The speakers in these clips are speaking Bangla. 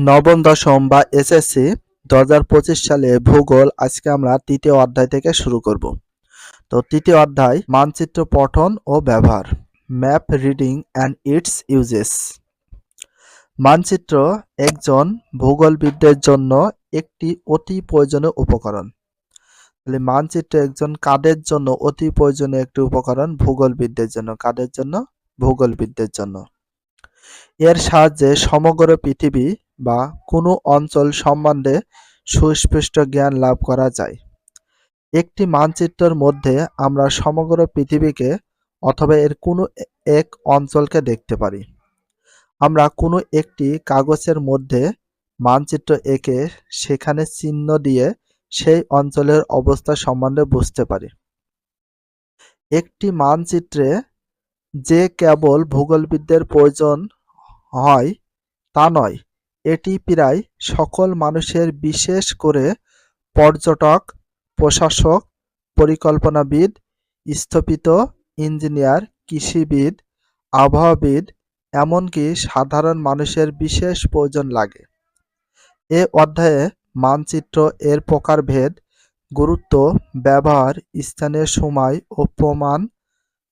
নবম দশম বা এসএসসি দু হাজার পঁচিশ সালে ভূগোল আজকে আমরা তৃতীয় অধ্যায় থেকে শুরু করব। তো তৃতীয় অধ্যায়, মানচিত্র পঠন ও ব্যবহার, map reading and its uses. মানচিত্র একজন ভূগোলবিদদের জন্য একটি অতি প্রয়োজনীয় উপকরণ। তাহলে মানচিত্র একজন কাদের জন্য অতি প্রয়োজনীয় একটি উপকরণ? ভূগোলবিদদের জন্য। কাদের জন্য? ভূগোলবিদদের জন্য। এর সাহায্যে সমগ্র পৃথিবী বা কোনো অঞ্চল সম্বন্ধে সুস্পষ্ট জ্ঞান লাভ করা যায়। একটি মানচিত্রের মধ্যে আমরা সমগ্র পৃথিবীকে অথবা এর কোনো এক অঞ্চলকে দেখতে পারি। আমরা কোনো একটি কাগজের মধ্যে মানচিত্র এঁকে সেখানে চিহ্ন দিয়ে সেই অঞ্চলের অবস্থা সম্বন্ধে বুঝতে পারি। একটি মানচিত্রে যে কেবল ভূগোলবিদদের প্রয়োজন হয় তা নয় এটি প্রায় সকল মানুষের বিশেষ করে পর্যটক, প্রশাসক, পরিকল্পনাবিদ, স্থপতি ইঞ্জিনিয়ার, কৃষিবিদ, আবহাওয়াবিদ, এমনকি সাধারণ মানুষের বিশেষ প্রয়োজন লাগে। এ অধ্যায়ে মানচিত্র এর প্রকারভেদ, গুরুত্ব, ব্যবহার স্থানের সময় ও প্রমাণ,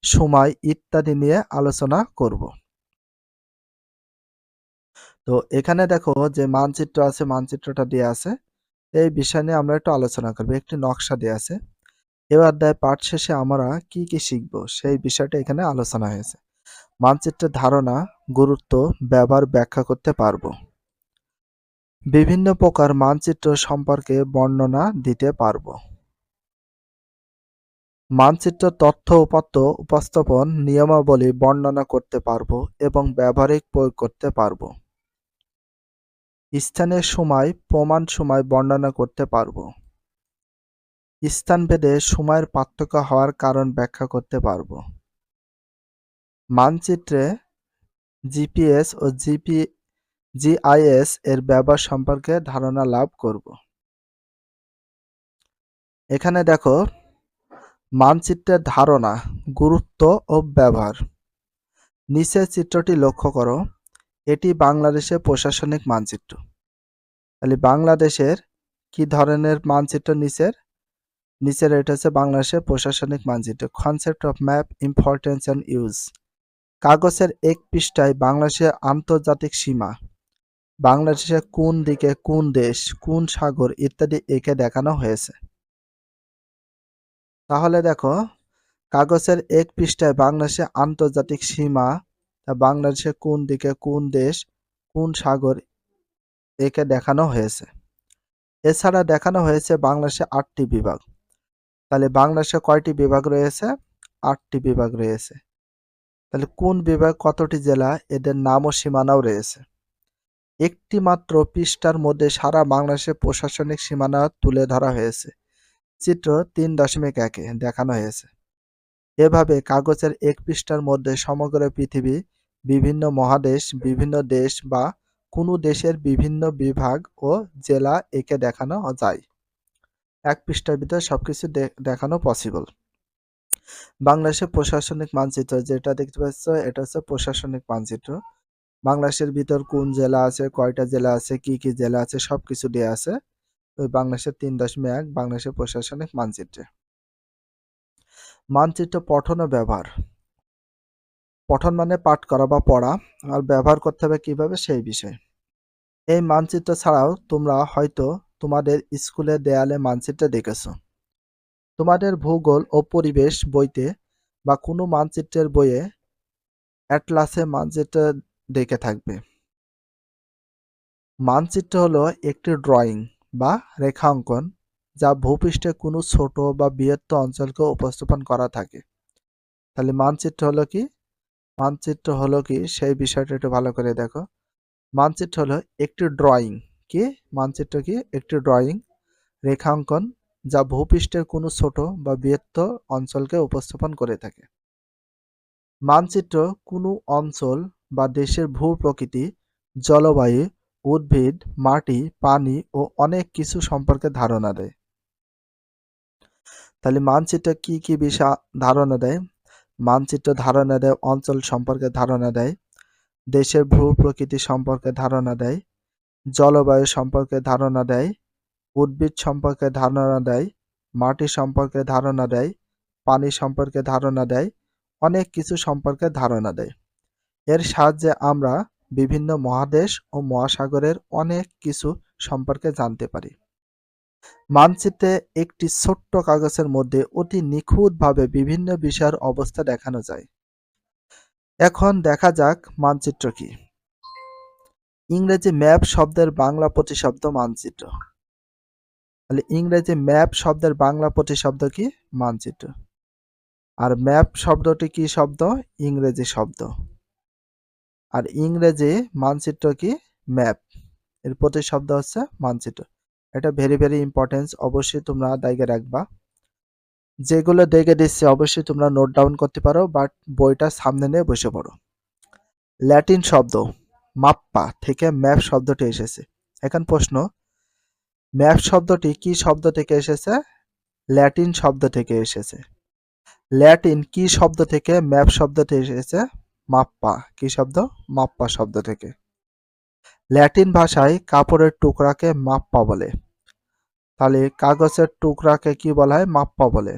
সময় ইত্যাদি নিয়ে আলোচনা করব। তো এখানে দেখো যে মানচিত্র আছে, মানচিত্রটা দিয়ে আছে। এই বিষয় নিয়ে আমরা একটু আলোচনা করব। একটি নকশা দেওয়া আছে। এবার অধ্যায় পাঠ শেষে আমরা কি কি শিখব সেই বিষয়টা এখানে আলোচনা হয়েছে। মানচিত্রের ধারণা, গুরুত্ব, ব্যবহার ব্যাখ্যা করতে পারব। বিভিন্ন প্রকার মানচিত্র সম্পর্কে বর্ণনা দিতে পারব। মানচিত্র তথ্য উপাত্ত উপস্থাপন, নিয়মাবলী বর্ণনা করতে পারব এবং ব্যবহারিক প্রয়োগ করতে পারব। স্থানের সময়, প্রমাণ সময় বর্ণনা করতে পারব। স্থানভেদে সময়ের পার্থক্য হওয়ার কারণ ব্যাখ্যা করতে পারব। মানচিত্রে জিপিএস ও জিপি, জিআইএস এর ব্যবহার সম্পর্কে ধারণা লাভ করব। এখানে দেখো, মানচিত্রের ধারণা, গুরুত্ব ও ব্যবহার। নিচের চিত্রটি লক্ষ্য করো। এটি বাংলাদেশের প্রশাসনিক মানচিত্র। তাহলে বাংলাদেশের কি ধরনের মানচিত্র নিচের? নিচের এটা হচ্ছে বাংলাদেশের প্রশাসনিক মানচিত্র concept of map importance and use কাগজের এক পৃষ্ঠায় বাংলাদেশের আন্তর্জাতিক সীমা, বাংলাদেশের কোন দিকে কোন দেশ, কোন সাগর ইত্যাদি একে দেখানো হয়েছে। তাহলে দেখো, কাগজের এক পৃষ্ঠায় বাংলাদেশের আন্তর্জাতিক সীমা বাংলাদেশের কোন দিকে কোন দেশ, কোন সাগর একে দেখানো হয়েছে? এছাড়া দেখানো হয়েছে বাংলাদেশে আটটি বিভাগ। তাহলে বাংলাদেশে কয়টি বিভাগ রয়েছে? আটটি বিভাগ রয়েছে। তাহলে কোন বিভাগ কতটি জেলা, এদের নাম ও সীমানাও রয়েছে। একটি মাত্র পৃষ্ঠার মধ্যে সারা বাংলাদেশের প্রশাসনিক সীমানা তুলে ধরা হয়েছে। চিত্র তিন দশমিক একে দেখানো হয়েছে। এভাবে কাগজের এক পৃষ্ঠার মধ্যে সমগ্র পৃথিবী বিভিন্ন মহাদেশ, বিভিন্ন দেশ বা কোনো দেশের বিভিন্ন বিভাগ ও জেলা একে দেখানো যায়। এক পৃষ্ঠার ভিতরে সবকিছু দেখানো পসিবল বাংলাদেশের প্রশাসনিক মানচিত্র যেটা দেখতে পাচ্ছ, এটা হচ্ছে প্রশাসনিক মানচিত্র। বাংলাদেশের ভিতর কোন জেলা আছে, কয়টা জেলা আছে, কি কি জেলা আছে, সবকিছু দেওয়া আছে। ওই বাংলাদেশের তিন দশমিক এক, বাংলাদেশের প্রশাসনিক মানচিত্রে। মানচিত্র পঠন ও ব্যবহার। পঠন মানে পাঠ করা বা পড়া আর ব্যবহার করতে হবে কীভাবে সেই বিষয়ে। এই মানচিত্র ছাড়াও তোমরা হয়তো তোমাদের স্কুলের দেয়ালে মানচিত্র দেখেছ। তোমাদের ভূগোল ও পরিবেশ বইতে বা কোনো মানচিত্রের বইয়ে অ্যাটলাসে মানচিত্র দেখে থাকবে। মানচিত্র হলো একটি ড্রয়িং বা রেখাঙ্কন যা ভূপৃষ্ঠে কোনো ছোট বা বৃহত্তর অঞ্চলকে উপস্থাপন করা থাকে। তাহলে মানচিত্র হলো কি? মানচিত্র হলো কি? সেই বিষয়টা একটু ভালো করে দেখো। মানচিত্র হলো একটি ড্রয়িং কি? মানচিত্র কি? একটি ড্রয়িং রেখাঙ্কন যা ভূপৃষ্ঠের কোনো ছোট বা বৃহত্তর অঞ্চলকে উপস্থাপন করে থাকে। মানচিত্র কোনো অঞ্চল বা দেশের ভূ প্রকৃতি, জলবায়ু, উদ্ভিদ, মাটি, পানি ও অনেক কিছু সম্পর্কে ধারণা দেয়। তাহলে মানচিত্র কি কি বিষয় ধারণা দেয়? মানচিত্র ধারণা দেয়, অঞ্চল সম্পর্কে ধারণা দেয়, দেশের ভূ প্রকৃতি সম্পর্কে ধারণা দেয়, জলবায়ু সম্পর্কে ধারণা দেয়, উদ্ভিদ সম্পর্কে ধারণা দেয়, মাটি সম্পর্কে ধারণা দেয়, পানি সম্পর্কে ধারণা দেয়, অনেক কিছু সম্পর্কে ধারণা দেয়। এর সাহায্যে আমরা বিভিন্ন মহাদেশ ও মহাসাগরের অনেক কিছু সম্পর্কে জানতে পারি। মানচিত্রে একটি ছোট্ট কাগজের মধ্যে অতি নিখুঁতভাবে বিভিন্ন বিষয়ের অবস্থা দেখানো যায়। এখন দেখা যাক মানচিত্র কি। ইংরেজি ম্যাপ শব্দের বাংলা প্রতিশব্দ মানচিত্র। তাহলে ইংরেজি ম্যাপ শব্দের বাংলা প্রতিশব্দ কি? মানচিত্র। আর ম্যাপ শব্দটি কি শব্দ? ইংরেজি শব্দ। আর ইংরেজি মানচিত্র কি? ম্যাপ। এর প্রতিশব্দ হচ্ছে মানচিত্র। এটা ভেরি ভেরি ইম্পর্টেন্স অবশ্যই তোমরা দায়গে রাখবা। যেগুলো দেখে দিচ্ছে, অবশ্যই তোমরা নোট ডাউন করতে পারো বাট বইটা সামনে নিয়ে বসে পড়ো। ল্যাটিন শব্দ মাপ্পা থেকে ম্যাপ শব্দটি এসেছে। এখন প্রশ্ন ম্যাপ শব্দটি কি শব্দ থেকে এসেছে? ল্যাটিন শব্দ থেকে এসেছে। ল্যাটিন কি শব্দ থেকে ম্যাপ শব্দটি এসেছে? মাপ্পা কি শব্দ? মাপ্পা শব্দ থেকে। ল্যাটিন ভাষায় কাপড়ের টুকরাকে মাপ্পা বলে। তাহলে কাগজের টুকরাকে কি বলা হয়? মাপ্পা বলে।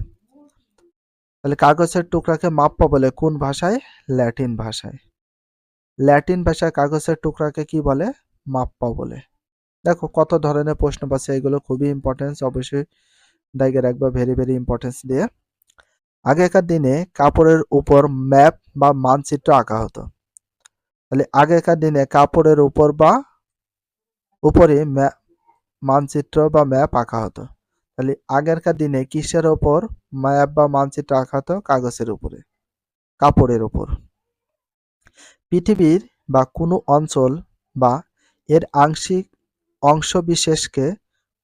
তাহলে কাগজের টুকরাকে মাপ্পা বলে কোন ভাষায়? ল্যাটিন ভাষায়। ল্যাটিন ভাষায় কাগজের টুকরাকে কি বলে? মাপ্পা বলে। দেখো কত ধরনের প্রশ্ন পাচ্ছে, এগুলো খুবই ইম্পর্টেন্স অবশ্যই দায়গে রাখবা ভেরি ভেরি ইম্পর্টেন্স দিয়ে। আগেকার দিনে কাপড়ের উপর ম্যাপ বা মানচিত্র আঁকা হতো। তাহলে আগেকার দিনে কাপড়ের উপর বা উপরে মানচিত্র বা ম্যাপ আঁকা হতো। তাহলে আগেরকার দিনে কিসের ওপর ম্যাপ বা মানচিত্র আঁকা হতো? কাগজের উপরে, কাপড়ের উপর। পৃথিবীর বা কোনো অঞ্চল বা এর আংশিক অংশবিশেষকে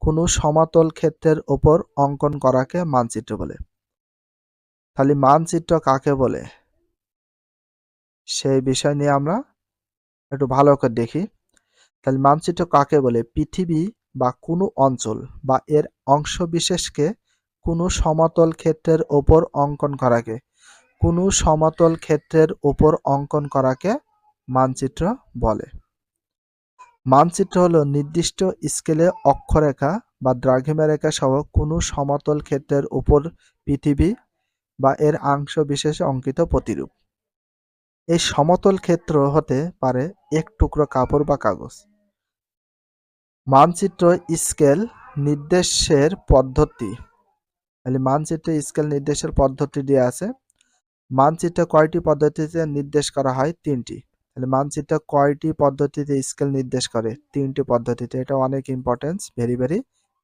কোনো সমাতল ক্ষেত্রের ওপর অঙ্কন করাকে মানচিত্র বলে। তাহলে মানচিত্র কাকে বলে? সেই বিষয় নিয়ে আমরা একটু ভালো করে দেখি। তাহলে মানচিত্র কাকে বলে? পৃথিবী বা কোনো অঞ্চল বা এর অংশ বিশেষকে কোনো সমতল ক্ষেত্রের ওপর অঙ্কন করাকে, কোনো সমতল ক্ষেত্রের ওপর অঙ্কন করাকে মানচিত্র বলে। মানচিত্র হলো নির্দিষ্ট স্কেলে অক্ষরেখা বা দ্রাঘিমা রেখা সহ কোনো সমতল ক্ষেত্রের উপর পৃথিবী বা এর অংশ বিশেষে অঙ্কিত প্রতিরূপ। এই সমতল ক্ষেত্র হতে পারে এক টুকরো কাপড় বা কাগজ। মানচিত্র স্কেল নির্দেশের পদ্ধতি। তাহলে মানচিত্র স্কেল নির্দেশের পদ্ধতি দিয়ে আছে। মানচিত্র কয়টি পদ্ধতিতে নির্দেশ করা হয়? তিনটি। তাহলে মানচিত্র কয়টি পদ্ধতিতে স্কেল নির্দেশ করে? তিনটি পদ্ধতিতে। এটা অনেক ইম্পর্টেন্স ভেরি ভেরি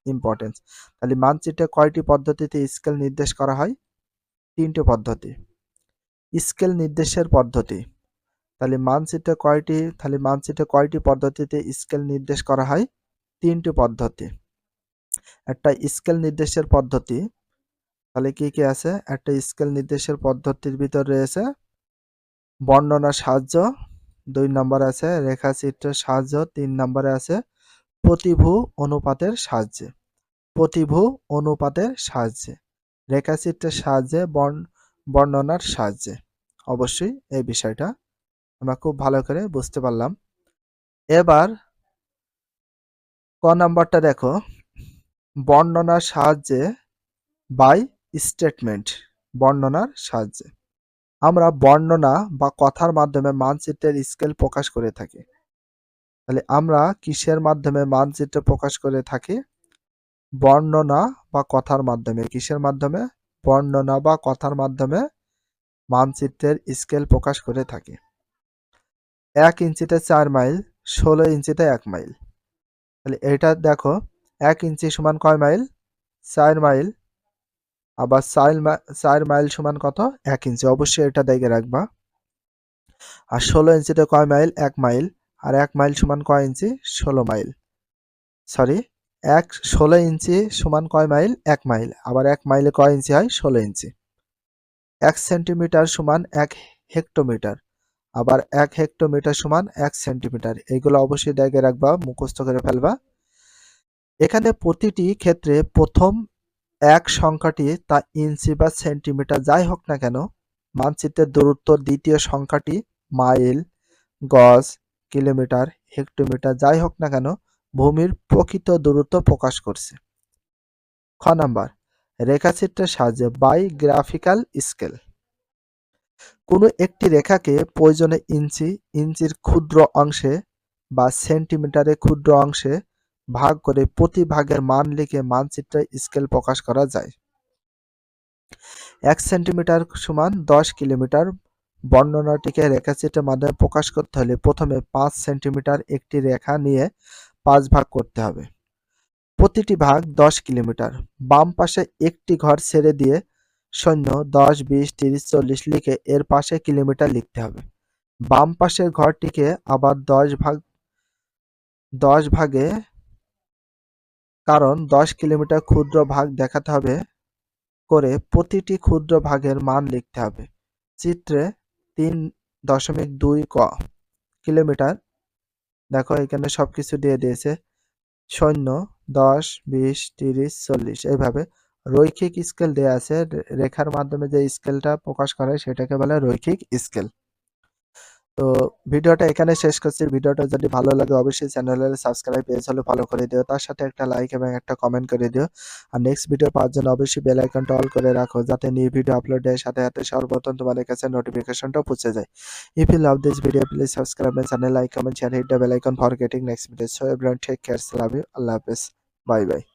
ইম্পর্টেন্স তাহলে মানচিত্রে কয়টি পদ্ধতিতে স্কেল নির্দেশ করা হয়? তিনটি পদ্ধতি। স্কেল নির্দেশের পদ্ধতি। তাহলে মানচিত্রে কয়টি? তাহলে মানচিত্রে কয়টি পদ্ধতিতে স্কেল নির্দেশ করা হয়? তিনটি পদ্ধতি। একটা স্কেল নির্দেশের পদ্ধতি। তাহলে কি কি আছে? একটা স্কেল নির্দেশের পদ্ধতির ভিতর রয়েছে বর্ণনা সাহায্য, দুই নম্বর আছে রেখাচিত্রের সাহায্য, তিন নম্বরে আছে প্রতিভু অনুপাতের সাহায্যে। প্রতিভু অনুপাতের সাহায্যে। রেখাচিত্রের সাহায্যে বর্ণনার সাহায্যে। অবশ্যই এই বিষয়টা আমরা খুব ভালো করে বুঝতে পারলাম। এবার ক নাম্বারটা দেখো। বর্ণনার সাহায্যে বাই স্টেটমেন্ট বর্ণনার সাহায্যে। আমরা বর্ণনা বা কথার মাধ্যমে মানচিত্রের স্কেল প্রকাশ করে থাকি। তাহলে আমরা কিসের মাধ্যমে মানচিত্র প্রকাশ করে থাকি? বর্ণনা বা কথার মাধ্যমে, কিসের মাধ্যমে? বর্ণনা বা কথার মাধ্যমে মানচিত্রের স্কেল প্রকাশ করে থাকি। এক ইঞ্চিতে চার মাইল, ষোলো ইঞ্চিতে এক মাইল। তাহলে এটা দেখো, এক ইঞ্চি সমান কয় মাইল? চার মাইল। আবার চার চার মাইল সমান কত? এক ইঞ্চি। অবশ্যই এটা দেখে রাখবা। আর ষোলো ইঞ্চিতে কয় মাইল? এক মাইল। আর এক মাইল সমান কয় ইঞ্চি? ষোলো মাইল। সরি, এক, ষোলো ইঞ্চি সমান কয় মাইল? এক মাইল। আবার এক মাইলে কয় ইঞ্চি হয়? ষোলো ইঞ্চি। এক সেন্টিমিটার সমান এক হেক্টোমিটার। আবার এক হেক্টোমিটার সমান এক সেন্টিমিটার। এইগুলো অবশ্যই দেখে রাখবা, মুখস্থ করে ফেলবা। এখানে প্রতিটি ক্ষেত্রে প্রথম এক সংখ্যাটি তা ইঞ্চি বা সেন্টিমিটার যাই হোক না কেন, মানচিত্রের দূরত্ব দ্বিতীয় সংখ্যাটি মাইল, গজ, কিলোমিটার, হেক্টোমিটার যাই হোক না কেন, ভূমির প্রকৃত দূরত্ব প্রকাশ করছে। খ নাম্বার রেখাচিত্রের সাহায্যে বাই গ্রাফিক্যাল স্কেল কোনো একটি রেখাকে প্রয়োজনে ইঞ্চি, ইঞ্চির ক্ষুদ্র অংশে বা সেন্টিমিটারে ক্ষুদ্র অংশে ভাগ করে প্রতি ভাগের মান লিখে মানচিত্রে স্কেল প্রকাশ করা যায়। এক সেন্টিমিটার সমান দশ কিলোমিটার বর্ণনাটিকে রেখাচিত্রের মাধ্যমে প্রকাশ করতে হলে প্রথমে পাঁচ সেন্টিমিটার একটি রেখা নিয়ে পাঁচ ভাগ করতে হবে। প্রতিটি ভাগ দশ কিলোমিটার। বাম পাশে একটি ঘর ছেড়ে দিয়ে সৈন্য দশ, বিশ, তিরিশ, চল্লিশ লিখে এর পাশে কিলোমিটার লিখতে হবে। বাম পাশের ঘরটিকে আবার দশ ভাগ, দশ ভাগে, কারণ দশ কিলোমিটার ক্ষুদ্র ভাগ দেখাতে হবে করে প্রতিটি ক্ষুদ্র ভাগের মান লিখতে হবে। চিত্রে তিন দশমিক দুই ক কিলোমিটার, দেখো এখানে সব কিছু দিয়ে দিয়েছে। শূন্য দশ, বিশ, তিরিশ, চল্লিশ। এইভাবে রৈখিক স্কেল দেয়া আছে। রেখার মাধ্যমে যে স্কেলটা প্রকাশ করে সেটাকে বলে রৈখিক স্কেল তো ভিডিওটা এখানে শেষ করছি। ভিডিওটা যদি ভালো লাগে অবশ্যই চ্যানেলের সাবস্ক্রাইব পেজ হলে ফলো করে দিও। তার সাথে একটা লাইক এবং একটা কমেন্ট করে দিও। আর নেক্সট ভিডিও পাওয়ার জন্য অবশ্যই বেল আইকনটা অল করে রাখো, যাতে নিউ ভিডিও আপলোডের সাথে সাথে সর্বপ্রথম তোমাদের কাছে নোটিফিকেশনটা পৌঁছে যায়। If you love this video please subscribe my channel like comment share hit the bell icon for getting next video so everyone take care love you আল্লাহ হাফেজ বাই বাই